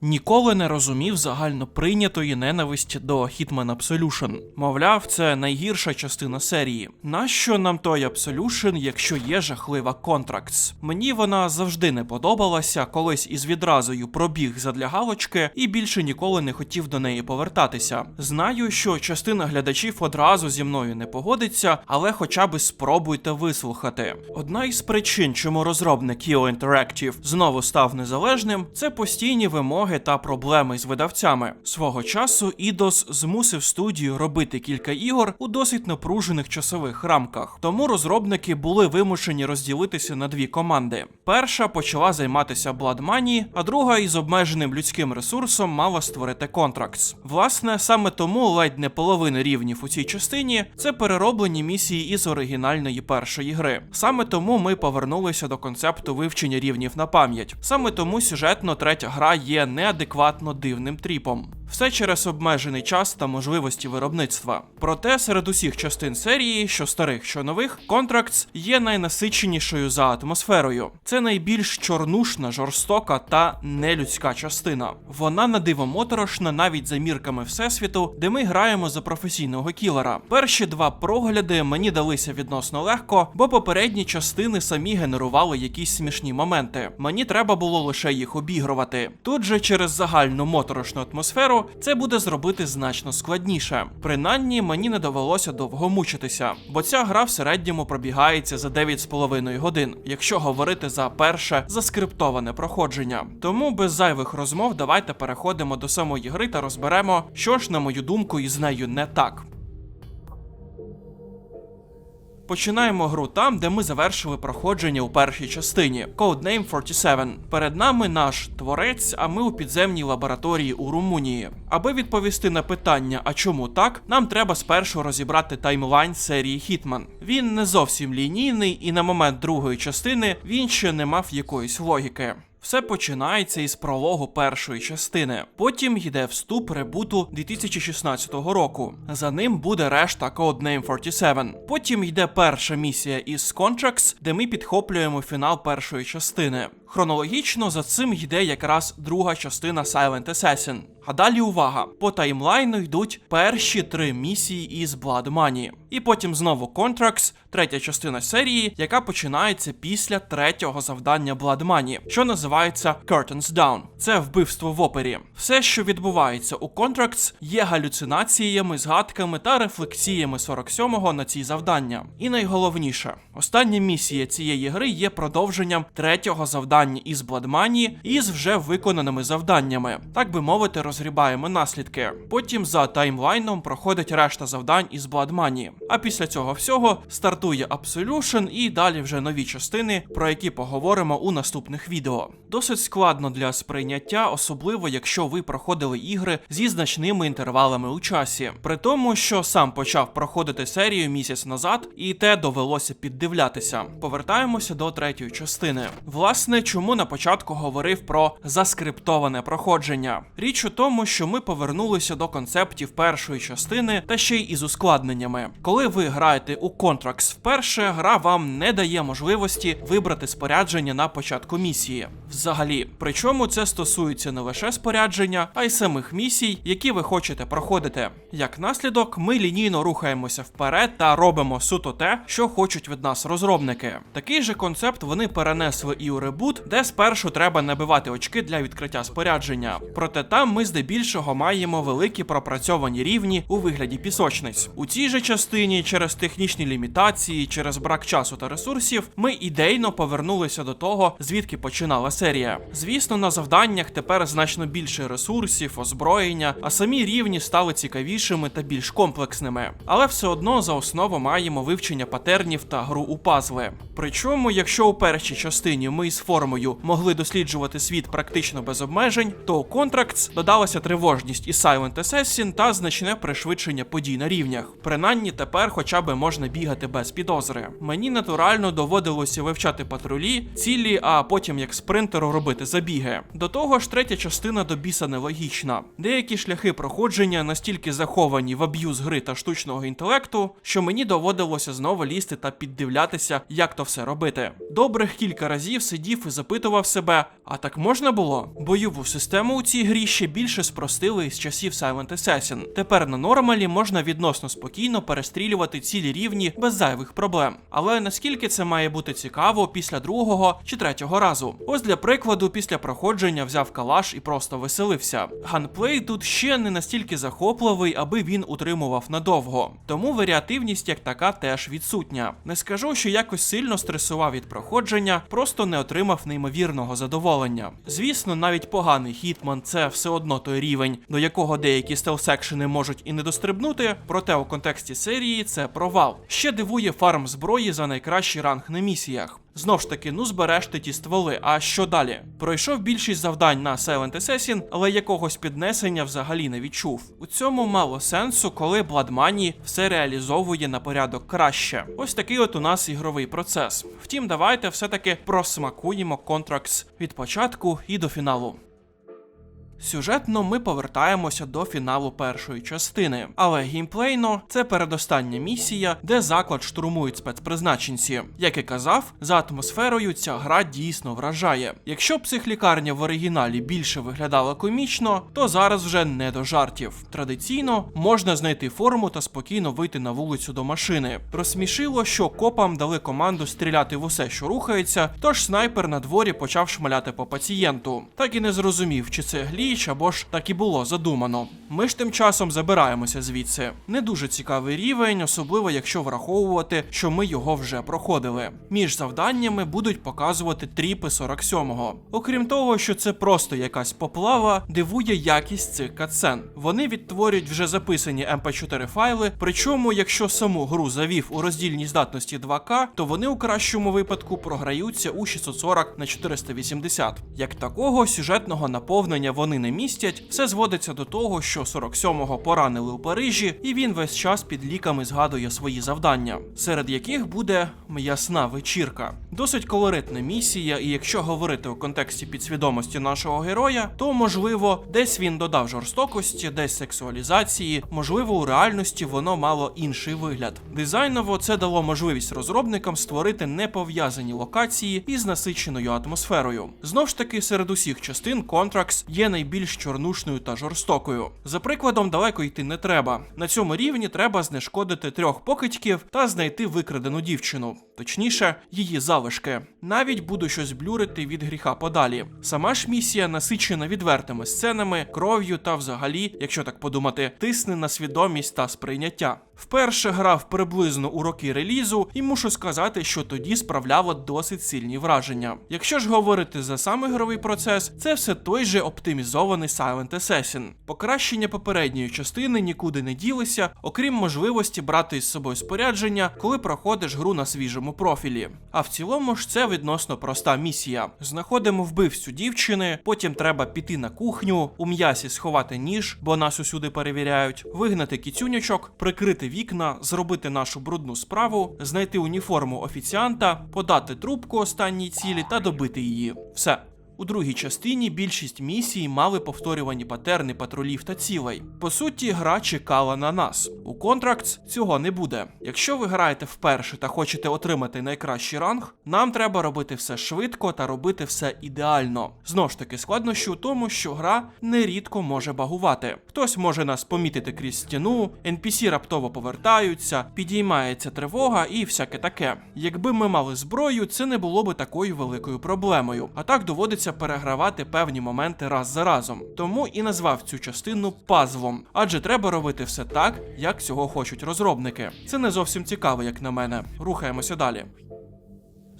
Ніколи не розумів загально прийнятої ненависті до Hitman Absolution. Мовляв, це найгірша частина серії. Нащо нам той Absolution, якщо є жахлива Contracts? Мені вона завжди не подобалася, колись із відразою пробіг задля галочки і більше ніколи не хотів до неї повертатися. Знаю, що частина глядачів одразу зі мною не погодиться, але хоча б спробуйте вислухати. Одна із причин, чому розробник IO Interactive знову став незалежним, це постійні вимоги та проблеми з видавцями. Свого часу Ідос змусив студію робити кілька ігор у досить напружених часових рамках. Тому розробники були вимушені розділитися на дві команди. Перша почала займатися Blood Money, а друга із обмеженим людським ресурсом мала створити Contracts. Власне, саме тому ледь не половина рівнів у цій частині це перероблені місії із оригінальної першої гри. Саме тому ми повернулися до концепту вивчення рівнів на пам'ять. Саме тому сюжетно третя гра є неадекватно дивним тріпом. Все через обмежений час та можливості виробництва. Проте серед усіх частин серії, що старих, що нових, Contracts є найнасиченішою за атмосферою. Це найбільш чорнушна, жорстока та нелюдська частина. Вона на диво моторошна навіть за мірками всесвіту, де ми граємо за професійного кілера. Перші два прогляди мені далися відносно легко, бо попередні частини самі генерували якісь смішні моменти. Мені треба було лише їх обігрувати. Тут же через загальну моторошну атмосферу це буде зробити значно складніше. Принаймні мені не довелося довго мучитися, бо ця гра в середньому пробігається за 9,5 годин, якщо говорити за перше заскриптоване проходження. Тому без зайвих розмов давайте переходимо до самої гри та розберемо, що ж, на мою думку, із нею не так. Починаємо гру там, де ми завершили проходження у першій частині Codename 47. Перед нами наш творець, а ми у підземній лабораторії у Румунії. Аби відповісти на питання, а чому так, нам треба спершу розібрати таймлайн серії Hitman. Він не зовсім лінійний, і на момент другої частини він ще не мав якоїсь логіки. Все починається із прологу першої частини. Потім йде вступ ребуту 2016 року. За ним буде решта Codename 47. Потім йде перша місія із Contracts, де ми підхоплюємо фінал першої частини. Хронологічно за цим йде якраз друга частина Silent Assassin. А далі увага! По таймлайну йдуть перші три місії із Blood Money. І потім знову Contracts, третя частина серії, яка починається після третього завдання Blood Money, що називається Curtains Down. Це вбивство в опері. Все, що відбувається у Contracts, є галюцинаціями, згадками та рефлексіями 47-го на ці завдання. І найголовніше, остання місія цієї гри є продовженням третього завдання із Blood Money із вже виконаними завданнями. Так би мовити, розгрібаємо наслідки. Потім за таймлайном проходить решта завдань із Money. А після цього всього стартує Absolution і далі вже нові частини, про які поговоримо у наступних відео. Досить складно для сприйняття, особливо якщо ви проходили ігри зі значними інтервалами у часі. При тому, що сам почав проходити серію місяць назад, і те довелося піддивлятися. Повертаємося до третьої частини. Власне, чому на початку говорив про заскриптоване проходження? Річ у тому, що ми повернулися до концептів першої частини та ще й із ускладненнями. Коли ви граєте у Contracts вперше, гра вам не дає можливості вибрати спорядження на початку місії. Взагалі, причому це стосується не лише спорядження, а й самих місій, які ви хочете проходити. Як наслідок, ми лінійно рухаємося вперед та робимо суто те, що хочуть від нас розробники. Такий же концепт вони перенесли і у ребут, де спершу треба набивати очки для відкриття спорядження. Проте там ми здебільшого маємо великі пропрацьовані рівні у вигляді пісочниць. У цій же частині, через технічні лімітації, через брак часу та ресурсів, ми ідейно повернулися до того, звідки починала серія. Звісно, на завданнях тепер значно більше ресурсів, озброєння, а самі рівні стали цікавішими та більш комплексними. Але все одно за основу маємо вивчення патернів та гру у пазли. Причому, якщо у першій частині ми із формою могли досліджувати світ практично без обмежень, то у Contracts додалася тривожність і Silent Assassin та значне пришвидшення подій на рівнях. Принаймні тепер хоча б можна бігати без підозри. Мені натурально доводилося вивчати патрулі, цілі, а потім як спринтеру робити забіги. До того ж, третя частина до біса нелогічна. Деякі шляхи проходження настільки заховані в аб'юз гри та штучного інтелекту, що мені доводилося знову лізти та піддивлятися, як то все робити. Добрих кілька разів сидів і запитував себе: а так можна було? Бойову систему у цій грі ще більше спростили з часів Silent Assassin. Тепер на нормалі можна відносно спокійно перестрілювати цілі рівні без зайвих проблем. Але наскільки це має бути цікаво після другого чи третього разу? Ось для прикладу, після проходження взяв калаш і просто веселився. Ганплей тут ще не настільки захопливий, аби він утримував надовго. Тому варіативність як така теж відсутня. Не скажу, що якось сильно стресував від проходження, просто не отримав неймовірного задоволення. Звісно, навіть поганий хітман це все одно той рівень, до якого деякі стелсекшени можуть і не дострибнути, проте у контексті серії це провал. Ще дивує фарм зброї за найкращий ранг на місіях. Знов ж таки, ну збереш ти ті стволи. А що далі? Пройшов більшість завдань на Silent Assassin, але якогось піднесення взагалі не відчув. У цьому мало сенсу, коли Money все реалізовує на порядок краще. Ось такий от у нас ігровий процес. Втім, давайте все-таки просмакуємо Contracts від початку і до фіналу. Сюжетно ми повертаємося до фіналу першої частини, але геймплейно це передостання місія, де заклад штурмують спецпризначенці. Як і казав, за атмосферою ця гра дійсно вражає. Якщо психлікарня в оригіналі більше виглядала комічно, то зараз вже не до жартів. Традиційно можна знайти форму та спокійно вийти на вулицю до машини. Розсмішило, що копам дали команду стріляти в усе, що рухається, тож снайпер на дворі почав шмаляти по пацієнту. Так і не зрозумів, чи це гліч або ж так і було задумано. Ми ж тим часом забираємося звідси. Не дуже цікавий рівень, особливо якщо враховувати, що ми його вже проходили. Між завданнями будуть показувати тріпи 47-го. Окрім того, що це просто якась поплава, дивує якість цих катсцен. Вони відтворюють вже записані MP4 файли. Причому, якщо саму гру завів у роздільній здатності 2К, то вони у кращому випадку програються у 640 на 480. Як такого сюжетного наповнення вони не містять, все зводиться до того, що 47-го поранили у Парижі, і він весь час під ліками згадує свої завдання, серед яких буде м'ясна вечірка. Досить колоритна місія, і якщо говорити у контексті підсвідомості нашого героя, то можливо десь він додав жорстокості, десь сексуалізації, можливо, у реальності воно мало інший вигляд. Дизайново це дало можливість розробникам створити непов'язані локації із насиченою атмосферою. Знов ж таки, серед усіх частин Contracts є найбільш чорнушною та жорстокою. За прикладом, далеко йти не треба. На цьому рівні треба знешкодити трьох покидьків та знайти викрадену дівчину, точніше, її залишки. Навіть буду щось блюрити від гріха подалі. Сама ж місія насичена відвертими сценами, кров'ю та взагалі, якщо так подумати, тисне на свідомість та сприйняття. Вперше грав приблизно у роки релізу, і мушу сказати, що тоді справляло досить сильні враження. Якщо ж говорити за сам ігровий процес, це все той же оптимізований Silent Assassin. Покращення попередньої частини нікуди не ділися, окрім можливості брати із собою спорядження, коли проходиш гру на свіжому профілі. А в цілому ж це відносно проста місія. Знаходимо вбивцю дівчини, потім треба піти на кухню, у м'ясі сховати ніж, бо нас усюди перевіряють, вигнати кіцюнячок, прикрити вікна, зробити нашу брудну справу, знайти уніформу офіціанта, подати трубку останній цілі та добити її. Все. У другій частині більшість місій мали повторювані патерни патрулів та цілей. По суті, гра чекала на нас. У Contracts цього не буде. Якщо ви граєте вперше та хочете отримати найкращий ранг, нам треба робити все швидко та робити все ідеально. Знов ж таки, складнощі у тому, що гра нерідко може багувати. Хтось може нас помітити крізь стіну, NPC раптово повертаються, підіймається тривога і всяке таке. Якби ми мали зброю, це не було би такою великою проблемою. А так доводиться перегравати певні моменти раз за разом. Тому і назвав цю частину пазлом, адже треба робити все так, як цього хочуть розробники. Це не зовсім цікаво, як на мене. Рухаємося далі.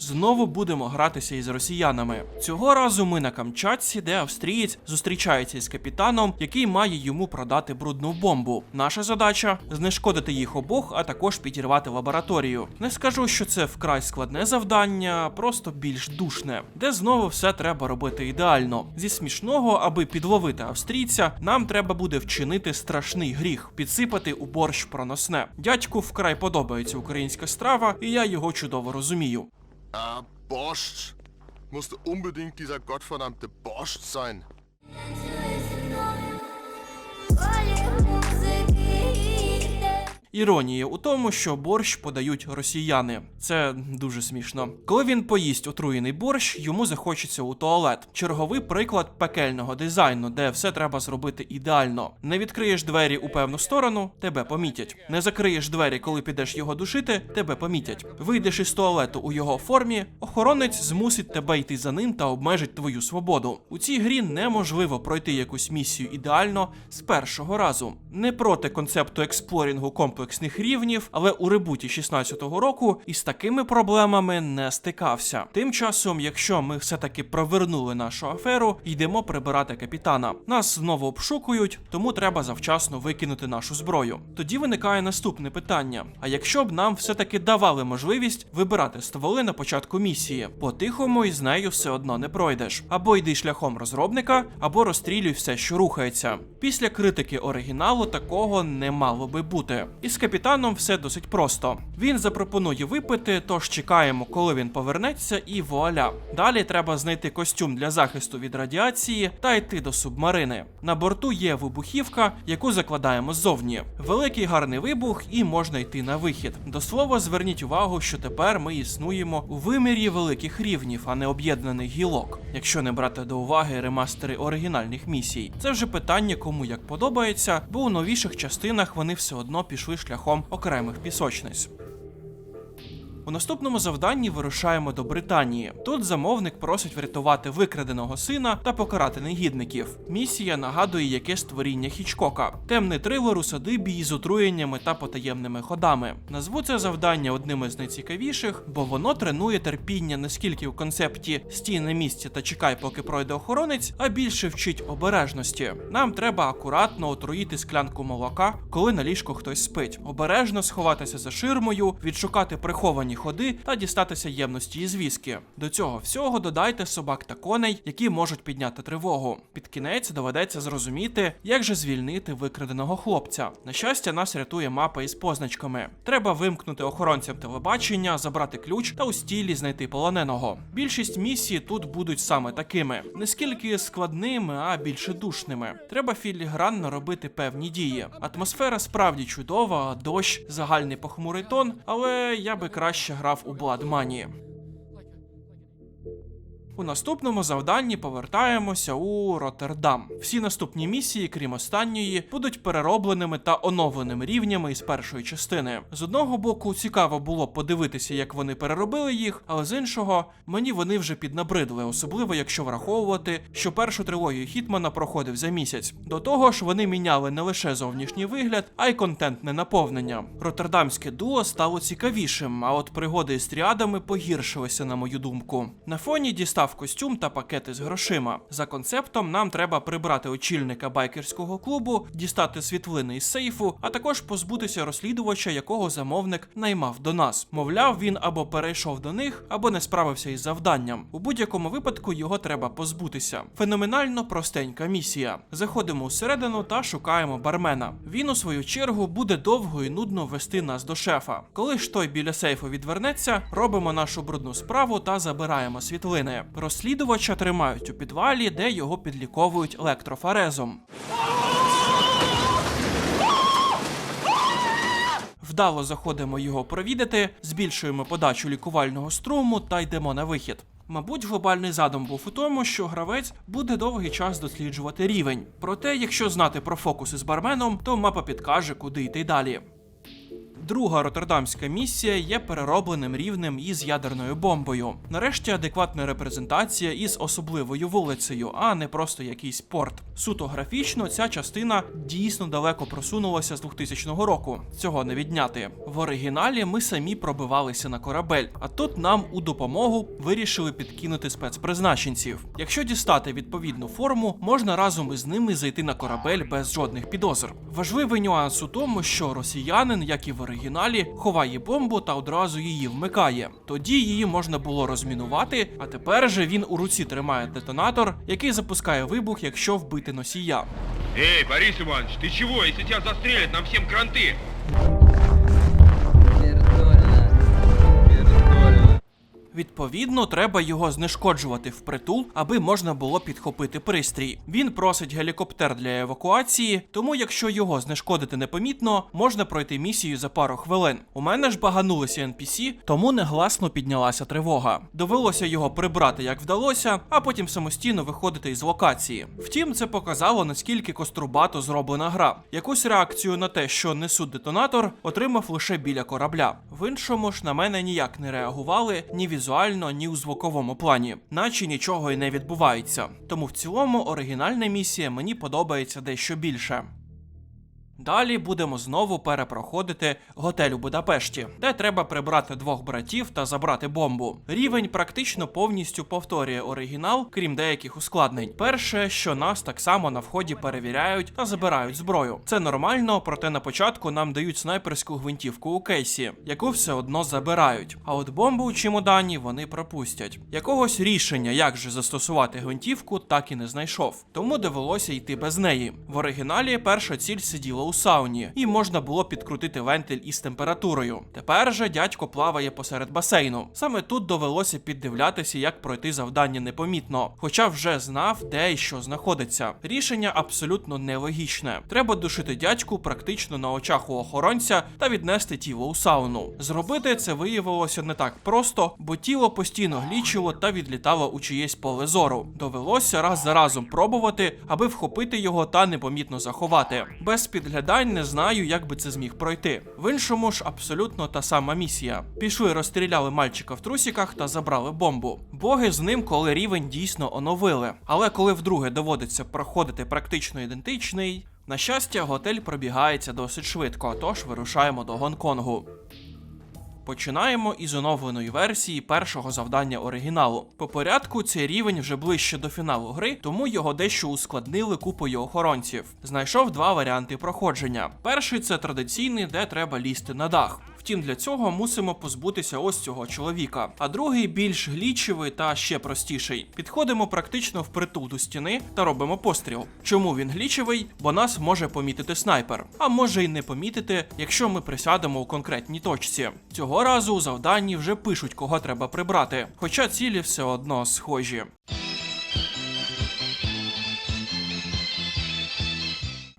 Знову будемо гратися із росіянами. Цього разу ми на Камчатці, де австрієць зустрічається із капітаном, який має йому продати брудну бомбу. Наша задача знешкодити їх обох, а також підірвати лабораторію. Не скажу, що це вкрай складне завдання, просто більш душне, де знову все треба робити ідеально. Зі смішного, аби підловити австрійця, нам треба буде вчинити страшний гріх, підсипати у борщ проносне. Дядьку вкрай подобається українська страва, і я його чудово розумію. Ah, Borscht. Musste unbedingt dieser gottverdammte Borscht sein. Іронія у тому, що борщ подають росіяни. Це дуже смішно. Коли він поїсть отруєний борщ, йому захочеться у туалет. Черговий приклад пекельного дизайну, де все треба зробити ідеально. Не відкриєш двері у певну сторону, тебе помітять. Не закриєш двері, коли підеш його душити, тебе помітять. Вийдеш із туалету у його формі, охоронець змусить тебе йти за ним та обмежить твою свободу. У цій грі неможливо пройти якусь місію ідеально з першого разу. Не проти концепту експлорінгу комплексних рівнів, але у ребуті 16-го року із такими проблемами не стикався. Тим часом, якщо ми все-таки провернули нашу аферу, йдемо прибирати капітана. Нас знову обшукують, тому треба завчасно викинути нашу зброю. Тоді виникає наступне питання: а якщо б нам все-таки давали можливість вибирати стволи на початку місії, по-тихому із нею все одно не пройдеш. Або йди шляхом розробника, або розстрілюй все, що рухається. Після критики оригіналу такого не мало би бути. І з капітаном все досить просто. Він запропонує випити, тож чекаємо, коли він повернеться, і вуаля. Далі треба знайти костюм для захисту від радіації та йти до субмарини. На борту є вибухівка, яку закладаємо ззовні. Великий гарний вибух, і можна йти на вихід. До слова, зверніть увагу, що тепер ми існуємо у вимірі великих рівнів, а не об'єднаних гілок. Якщо не брати до уваги ремастери оригінальних місій, це вже питання, кому як подобається, бо у новіших частинах вони все одно пішли шляхом окремих пісочниць. У наступному завданні вирушаємо до Британії. Тут замовник просить врятувати викраденого сина та покарати негідників. Місія нагадує якесь створіння Хічкока, темний трилер у садибі із отруєннями та потаємними ходами. Назву це завдання одним із найцікавіших, бо воно тренує терпіння не скільки у концепті стій на місці та чекай, поки пройде охоронець, а більше вчить обережності. Нам треба акуратно отруїти склянку молока, коли на ліжку хтось спить, обережно сховатися за ширмою, відшукати приховані ходи та дістатися ємності із віскі. До цього всього додайте собак та коней, які можуть підняти тривогу. Під кінець доведеться зрозуміти, як же звільнити викраденого хлопця. На щастя, нас рятує мапа із позначками. Треба вимкнути охоронцям телебачення, забрати ключ та у стілі знайти полоненого. Більшість місій тут будуть саме такими, не скільки складними, а більше душними. Треба філігранно робити певні дії. Атмосфера справді чудова, дощ, загальний похмурий тон, але я би краще грав у Blood Money. У наступному завданні повертаємося у Роттердам. Всі наступні місії, крім останньої, будуть переробленими та оновленими рівнями із першої частини. З одного боку, цікаво було подивитися, як вони переробили їх, але з іншого, мені вони вже піднабридли, особливо якщо враховувати, що першу трилогію Хітмана проходив за місяць. До того ж, вони міняли не лише зовнішній вигляд, а й контентне наповнення. Роттердамське дуо стало цікавішим, а от пригоди з тріадами погіршилися, на мою думку. На фоні дістав костюм та пакети з грошима. За концептом нам треба прибрати очільника байкерського клубу, дістати світлини із сейфу, а також позбутися розслідувача, якого замовник наймав до нас. Мовляв, він або перейшов до них, або не справився із завданням. У будь-якому випадку його треба позбутися. Феноменально простенька місія. Заходимо всередину та шукаємо бармена. Він, у свою чергу, буде довго і нудно вести нас до шефа. Коли ж той біля сейфу відвернеться, робимо нашу брудну справу та забираємо світлини. Розслідувача тримають у підвалі, де його підліковують електрофарезом. Вдало заходимо його провідати, збільшуємо подачу лікувального струму та йдемо на вихід. Мабуть, глобальний задум був у тому, що гравець буде довгий час досліджувати рівень. Проте, якщо знати про фокуси з барменом, то мапа підкаже, куди йти далі. Друга роттердамська місія є переробленим рівнем із ядерною бомбою. Нарешті адекватна репрезентація із особливою вулицею, а не просто якийсь порт. Суто графічно ця частина дійсно далеко просунулася з 2000 року. Цього не відняти. В оригіналі ми самі пробивалися на корабель, а тут нам у допомогу вирішили підкинути спецпризначенців. Якщо дістати відповідну форму, можна разом із ними зайти на корабель без жодних підозр. Важливий нюанс у тому, що росіянин, як і в оригіналі, ховає бомбу та одразу її вмикає. Тоді її можна було розмінувати, а тепер же він у руці тримає детонатор, який запускає вибух, якщо вбити носія. Эй, Борис Иванович, ты чего? Если тебя застрелят, нам всем кранты. Відповідно, треба його знешкоджувати впритул, аби можна було підхопити пристрій. Він просить гелікоптер для евакуації, тому якщо його знешкодити непомітно, можна пройти місію за пару хвилин. У мене ж баганулися NPC, тому негласно піднялася тривога. Довелося його прибрати як вдалося, а потім самостійно виходити із локації. Втім, це показало наскільки кострубато зроблена гра. Якусь реакцію на те, що несу детонатор, отримав лише біля корабля. В іншому ж на мене ніяк не реагували ні візуально, ні у звуковому плані, наче нічого й не відбувається. Тому в цілому оригінальна місія мені подобається дещо більше. Далі будемо знову перепроходити готель у Будапешті, де треба прибрати двох братів та забрати бомбу. Рівень практично повністю повторює оригінал, крім деяких ускладнень. Перше, що нас так само на вході перевіряють та забирають зброю. Це нормально, проте на початку нам дають снайперську гвинтівку у кейсі, яку все одно забирають. А от бомбу у чемодані вони пропустять. Якогось рішення, як же застосувати гвинтівку, так і не знайшов. Тому довелося йти без неї. В оригіналі перша ціль сиділа у сауні, і можна було підкрутити вентиль із температурою. Тепер же дядько плаває посеред басейну. Саме тут довелося піддивлятися, як пройти завдання непомітно, хоча вже знав, де і що знаходиться. Рішення абсолютно нелогічне. Треба душити дядьку практично на очах у охоронця та віднести тіло у сауну. Зробити це виявилося не так просто, бо тіло постійно глічило та відлітало у чиєсь поле зору. Довелося раз за разом пробувати, аби вхопити його та непомітно заховати. Без підглядань не знаю, як би це зміг пройти. В іншому ж абсолютно та сама місія. Пішли, розстріляли мальчика в трусіках та забрали бомбу. Боги з ним, коли рівень дійсно оновили. Але коли вдруге доводиться проходити практично ідентичний. На щастя, готель пробігається досить швидко, тож вирушаємо до Гонконгу. Починаємо із оновленої версії першого завдання оригіналу. По порядку цей рівень вже ближче до фіналу гри, тому його дещо ускладнили купою охоронців. Знайшов два варіанти проходження. Перший це традиційний, де треба лізти на дах. Втім, для цього мусимо позбутися ось цього чоловіка. А другий більш глічевий та ще простіший. Підходимо практично впритул до стіни та робимо постріл. Чому він глічевий? Бо нас може помітити снайпер, а може й не помітити, якщо ми присядемо у конкретній точці. Цього разу у завданні вже пишуть, кого треба прибрати, хоча цілі все одно схожі.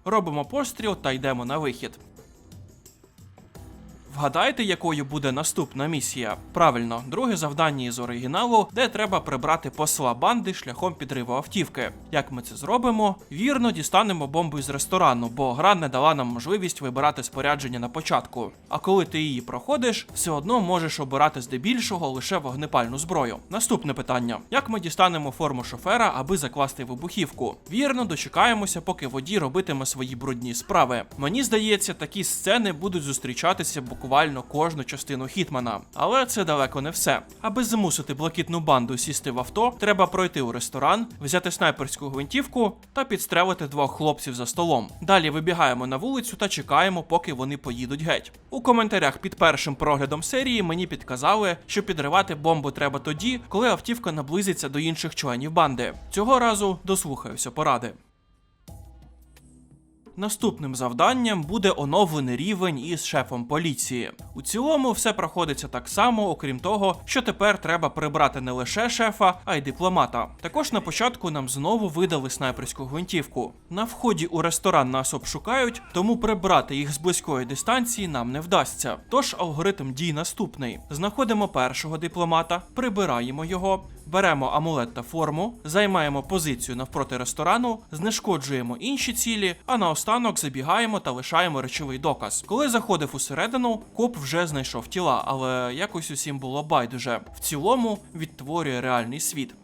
Робимо постріл та йдемо на вихід. Вгадайте, якою буде наступна місія? Правильно, друге завдання із оригіналу, де треба прибрати посла банди шляхом підриву автівки. Як ми це зробимо? Вірно, дістанемо бомбу із ресторану, бо гра не дала нам можливість вибирати спорядження на початку. А коли ти її проходиш, все одно можеш обирати здебільшого лише вогнепальну зброю. Наступне питання: як ми дістанемо форму шофера, аби закласти вибухівку? Вірно, дочекаємося, поки водій робитиме свої брудні справи. Мені здається, такі сцени будуть зустрічатися буквально кожну частину Хітмана. Але це далеко не все. Аби змусити блакитну банду сісти в авто, треба пройти у ресторан, взяти снайперську гвинтівку та підстрелити двох хлопців за столом. Далі вибігаємо на вулицю та чекаємо, поки вони поїдуть геть. У коментарях під першим проглядом серії мені підказали, що підривати бомбу треба тоді, коли автівка наблизиться до інших членів банди. Цього разу дослухаюся поради. Наступним завданням буде оновлений рівень із шефом поліції. У цілому все проходиться так само, окрім того, що тепер треба прибрати не лише шефа, а й дипломата. Також на початку нам знову видали снайперську гвинтівку. На вході у ресторан нас обшукають, тому прибрати їх з близької дистанції нам не вдасться. Тож алгоритм дій наступний: знаходимо першого дипломата, прибираємо його. Беремо амулет та форму, займаємо позицію навпроти ресторану, знешкоджуємо інші цілі, а наостанок забігаємо та лишаємо речовий доказ. Коли заходив усередину, коп вже знайшов тіла, але якось усім було байдуже. В цілому відтворює реальний світ.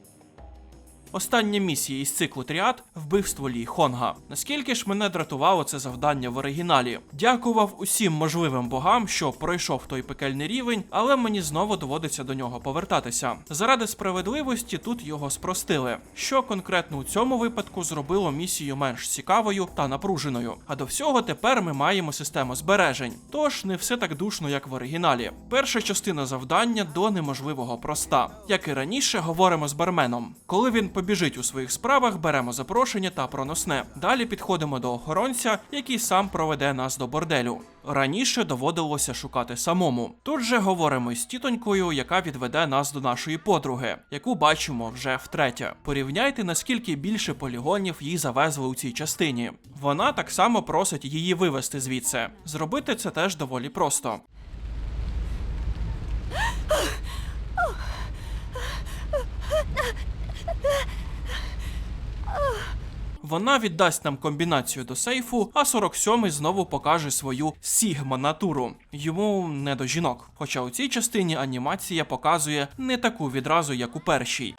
Остання місія із циклу Тріад вбивство Лі Хонга. Наскільки ж мене дратувало це завдання в оригіналі? Дякував усім можливим богам, що пройшов той пекельний рівень, але мені знову доводиться до нього повертатися. Заради справедливості тут його спростили, що конкретно у цьому випадку зробило місію менш цікавою та напруженою. А до всього тепер ми маємо систему збережень. Тож не все так душно, як в оригіналі. Перша частина завдання до неможливого проста. Як і раніше, говоримо з барменом. Коли він побіг побіжить у своїх справах, беремо запрошення та проносне. Далі підходимо до охоронця, який сам проведе нас до борделю. Раніше доводилося шукати самому. Тут же говоримо з тітонькою, яка відведе нас до нашої подруги, яку бачимо вже втретє. Порівняйте, наскільки більше полігонів їй завезли у цій частині. Вона так само просить її вивезти звідси. Зробити це теж доволі просто. Вона віддасть нам комбінацію до сейфу, а 47-й знову покаже свою сігма натуру. Йому не до жінок. Хоча у цій частині анімація показує не таку відразу, як у першій.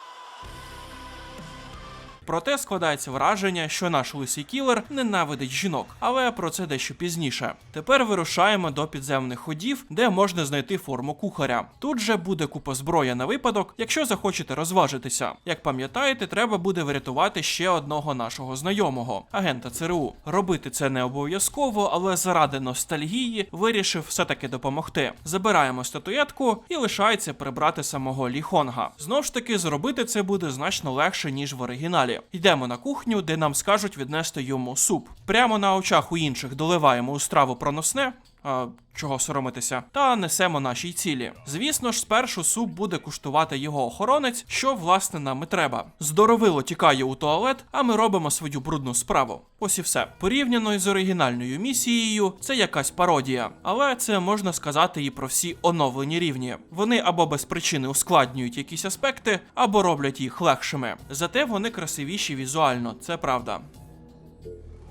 Проте складається враження, що наш лисий кілер ненавидить жінок, але про це дещо пізніше. Тепер вирушаємо до підземних ходів, де можна знайти форму кухаря. Тут же буде купа зброя на випадок, якщо захочете розважитися. Як пам'ятаєте, треба буде врятувати ще одного нашого знайомого, агента ЦРУ. Робити це не обов'язково, але заради ностальгії вирішив все-таки допомогти. Забираємо статуетку і лишається прибрати самого Ліхонга. Знов ж таки, зробити це буде значно легше, ніж в оригіналі. Йдемо на кухню, де нам скажуть віднести йому суп. Прямо на очах у інших доливаємо у страву проносне. А, чого соромитися, та несемо нашій цілі. Звісно ж, спершу суп буде куштувати його охоронець, що власне нам і треба. Здоровило тікає у туалет, а ми робимо свою брудну справу. Ось і все. Порівняно із оригінальною місією, це якась пародія, але це можна сказати і про всі оновлені рівні. Вони або без причини ускладнюють якісь аспекти, або роблять їх легшими. Зате вони красивіші візуально, це правда.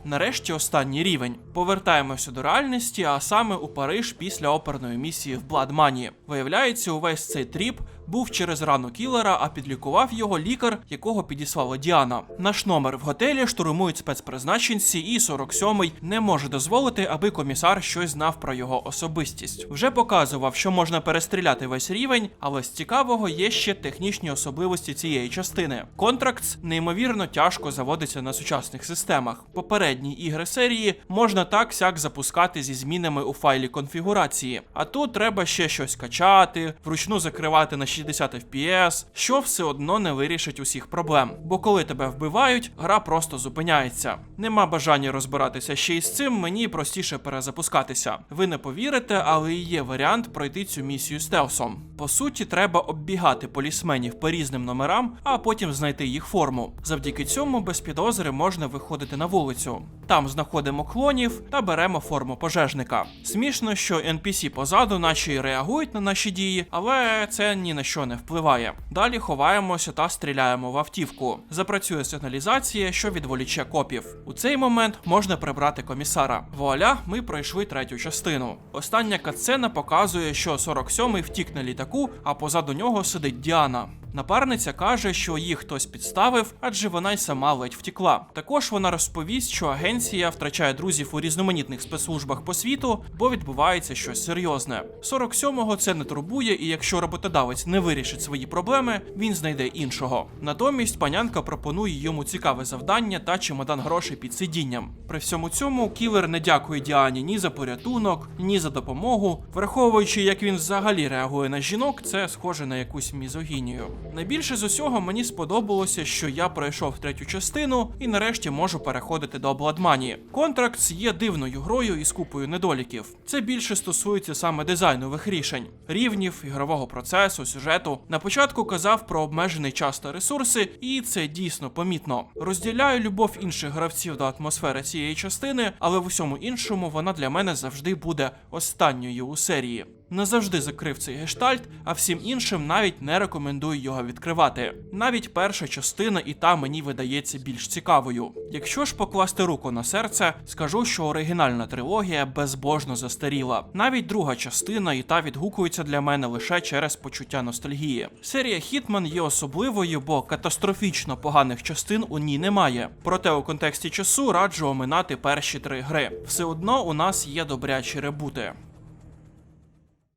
Нарешті останній рівень. Повертаємося до реальності, а саме у Париж після оперної місії в Money. Виявляється, увесь цей тріп був через рану кілера, а підлікував його лікар, якого підіслала Діана. Наш номер в готелі штурмують спецпризначенці, і 47-й не може дозволити, аби комісар щось знав про його особистість. Вже показував, що можна перестріляти весь рівень, але з цікавого є ще технічні особливості цієї частини. Контрактс неймовірно тяжко заводиться на сучасних системах. Попередні ігри серії можна так сяк запускати зі змінами у файлі конфігурації. А тут треба ще щось качати, вручну закривати на 60 FPS, що все одно не вирішить усіх проблем. Бо коли тебе вбивають, гра просто зупиняється. Нема бажання розбиратися ще й з цим, мені простіше перезапускатися. Ви не повірите, але і є варіант пройти цю місію стелсом. По суті, треба оббігати полісменів по різним номерам, а потім знайти їх форму. Завдяки цьому без підозри можна виходити на вулицю. Там знаходимо клонів та беремо форму пожежника. Смішно, що NPC позаду наче й реагують на наші дії, але це ні на що не впливає. Далі ховаємося та стріляємо в автівку. Запрацює сигналізація, що відволіче копів. У цей момент можна прибрати комісара. Вуаля, ми пройшли третю частину. Остання катсцена показує, що 47-й втік на літаку, а позаду нього сидить Діана. Напарниця каже, що її хтось підставив, адже вона й сама ледь втікла. Також вона розповість, що агенція втрачає друзів у різноманітних спецслужбах по світу, бо відбувається щось серйозне. 47-го це не турбує, і якщо роботодавець не вирішить свої проблеми, він знайде іншого. Натомість панянка пропонує йому цікаве завдання та чемодан грошей під сидінням. При всьому цьому кілер не дякує Діані ні за порятунок, ні за допомогу. Враховуючи, як він взагалі реагує на жінок, це схоже на якусь мізогінію. Найбільше з усього мені сподобалося, що я пройшов третю частину і нарешті можу переходити до обладмані. Контрактс є дивною грою із купою недоліків. Це більше стосується саме дизайнових рішень, рівнів, ігрового процесу, сюжету. На початку казав про обмежений час та ресурси, і це дійсно помітно. Розділяю любов інших гравців до атмосфери цієї частини, але в усьому іншому вона для мене завжди буде останньою у серії. Назавжди закрив цей гештальт, а всім іншим навіть не рекомендую його відкривати. Навіть перша частина і та мені видається більш цікавою. Якщо ж покласти руку на серце, скажу, що оригінальна трилогія безбожно застаріла. Навіть друга частина і та відгукується для мене лише через почуття ностальгії. Серія Хітман є особливою, бо катастрофічно поганих частин у ній немає. Проте у контексті часу раджу оминати перші три гри. Все одно у нас є добрячі ребути.